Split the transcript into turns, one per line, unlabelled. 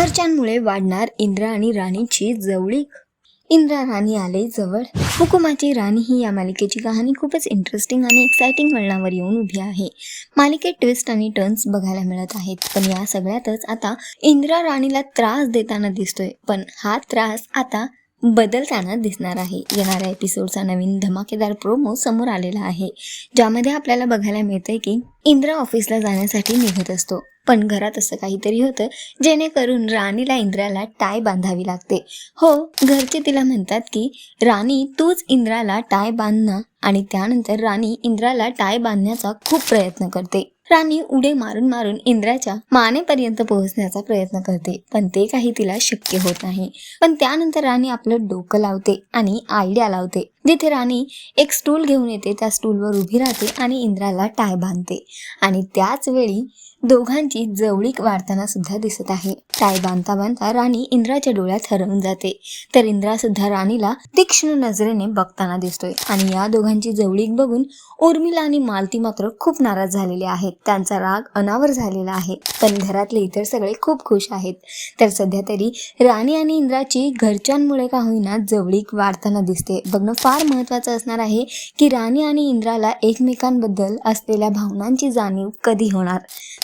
घरच्यांमुळे वाढणार इंद्रा आणि राणीची जवळीक. इंद्रा राणी आले जवळ. हुकुमाची राणी ही या मालिकेची कहाणी खूपच इंटरेस्टिंग आणि एक्साइटिंग वळणावर येऊन उभी आहे. मालिकेत ट्विस्ट आणि टर्न्स बघायला मिळत आहेत. पण या सगळ्यातच आता इंद्रा राणीला त्रास देताना दिसतोय. पण हा त्रास आता बदलताना दिसणार आहे. येणाऱ्या एपिसोडचा नवीन धमाकेदार प्रोमो समोर आलेला आहे. ज्यामध्ये आपल्याला बघायला मिळतंय की इंद्रा ऑफिसला जाण्यासाठी निघत असतो. पण घरात असं काहीतरी होतं जेणेकरून राणीला इंद्राला टाय बांधावी लागते. हो घरचे तिला म्हणतात की राणी तूच इंद्राला टाय बांधणं आणि त्यानंतर राणी इंद्राला टाय बांधण्याचा खूप प्रयत्न करते. राणी उडे मारून मारून इंद्राच्या मानेपर्यंत पोहोचण्याचा प्रयत्न करते. पण ते काही तिला शक्य होत नाही. पण त्यानंतर राणी आपलं डोकं लावते आणि आयडिया लावते. जिथे राणी एक स्टूल घेऊन येते त्या स्टूलवर उभी राहते आणि इंद्राला टाय बांधते. आणि त्याच वेळी दोघांची जवळीक वाढताना सुद्धा दिसत आहे. टाय बांधता बांधता राणी इंद्राच्या डोळ्यात हरवून जाते. तर इंद्रा सुद्धा राणीला तीक्ष्ण नजरेने बघताना दिसतोय. आणि या दोघांची जवळीक बघून उर्मिला आणि मालती मात्र खूप नाराज झालेले आहेत. त्यांचा राग अनावर झालेला आहे. पण घरातले इतर सगळे खूप खुश आहेत. तर सध्या तरी राणी आणि इंद्राची घरच्यांमुळे का होईना जवळीक वाढताना दिसते. बघणं फार महत्वाचं असणार आहे की राणी आणि इंद्राला एकमेकांबद्दल असलेल्या भावनांची जाणीव कधी होणार?